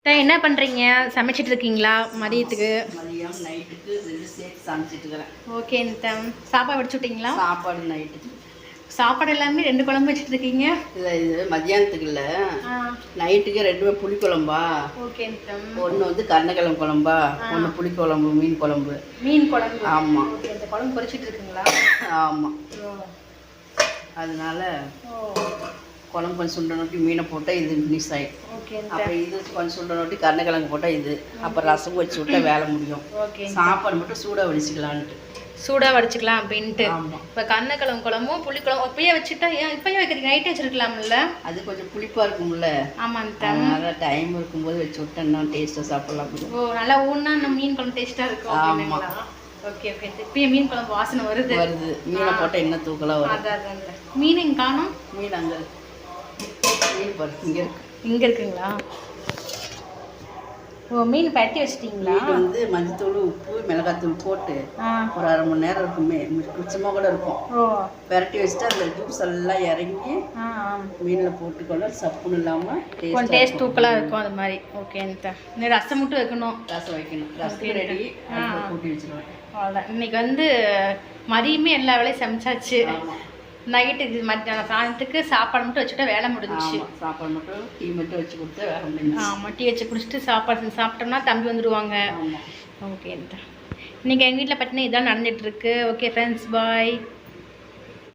அத்தை, என்ன பண்ணுறீங்க சமைச்சிட்டு இருக்கீங்களா? மதியத்துக்கு? மதியம் நைட்டுக்கு ரெண்டு சேர்த்து சமைச்சிட்டு இருக்கிறேன். ஓகே இந்த சாப்பாடு வடிச்சு விட்டீங்களா? சாப்பாடு நைட்டுக்கு சாப்பாடு எல்லாமே ரெண்டு குழம்பு வச்சுட்டு இருக்கீங்க? இல்லை இது மத்தியானத்துக்கு இல்லை. நைட்டுக்கு ரெண்டுமே புளிக்குழம்பா? ஓகே ஒன்று வந்து கருணக்கிழங்கு குழம்பா ஒன்று புளிக்குழம்பு மீன் குழம்பு. மீன் குழம்பு. ஆமாம் இந்த குழம்பு பொரிச்சிட்டு இருக்கீங்களா? ஆமாம் அதனால ஓ. குழம்பு கொஞ்சம் சுண்ட நோட்டி மீனை போட்டால் இது ஃபினிஷ் ஆகிடும் அப்புறம் இது கொஞ்சம் சுண்ட நோட்டி கருணக்கிழங்கு போட்டால் இது. அப்புறம் ரசம் வச்சு விட்டா வேலை முடியும். ஓகே சாப்பாடு மட்டும் சூடாக வடிச்சுக்கலான்ட்டு. சூடாக வடிச்சுக்கலாம் அப்படின்ட்டு. ஆமாம் இப்போ கண்ணக்கிழங்கு குழம்பும் புளிக்குழம்பு இப்பயே வச்சுட்டா ஏன் இப்பயே வைக்கிறீங்க? நைட்டே வச்சிருக்கலாம்ல? அது கொஞ்சம் புளிப்பாக இருக்கும்ல. ஆமாம் அதனால டைம் இருக்கும்போது வச்சு விட்டேன்னா டேஸ்ட்டாக சாப்பிடலாம் ஓ நல்லா ஊன்னா நம்ம மீன் குழம்பு டேஸ்ட்டாக இருக்கும் ஆமா. அப்படிங்களா ஓகே ஓகே இப்பயே மீன் குழம்பு வாசனை வருது. வருது. மீனை போட்டால் என்ன தூக்கலாக வரும். அதான் அதான். மீன் காணும்? மீன் அங்கே இருக்கு பாரு இங்கே இருக்கு. இங்க இருக்குங்களா? ஓ மீன் பரட்டி வச்சிட்டீங்களா? வந்து மஞ்சத்தூள் உப்பு மிளகாத்தூள் போட்டு ஒரு அரை மணி நேரம் இருக்குமே. மிச்சமாக கூட இருக்கும். ஓ. பெரட்டி வச்சுட்டு அந்த ஜூஸ் எல்லாம் இறங்கி. மீனில் போட்டுக்கொள்ள சப்புன்னு இல்லாமல் கொஞ்சம் டேஸ்ட் தூக்கலாக இருக்கும் அது மாதிரி. ஓகே இந்த ரசம் மட்டும் வைக்கணும். ரசம் வைக்கணும். ரசம் ரெடி கூட்டி வச்சிருவேன். அவ்வளோதான் இன்னைக்கு வந்து மதியமே எல்லா வேலையும் சமைச்சாச்சு. ஆமாம் நைட்டு இது மத்தியானம் சாயத்துக்கு சாப்பாடு மட்டும் வச்சுட்டா வேலை முடிஞ்சுச்சு. சாப்பாடு மட்டும் டீ மட்டும் வச்சு கொடுத்தா வேற முடிஞ்சு ஆமாம் டீ வச்சு குடிச்சிட்டு சாப்பாடு சாப்பிட்டோம்னா தம்பி வந்துடுவாங்க ஓகே இன்னைக்கு எங்கள் வீட்டில் பார்த்தீங்கன்னா இதான் நடந்துட்டு இருக்கு. Okay friends bye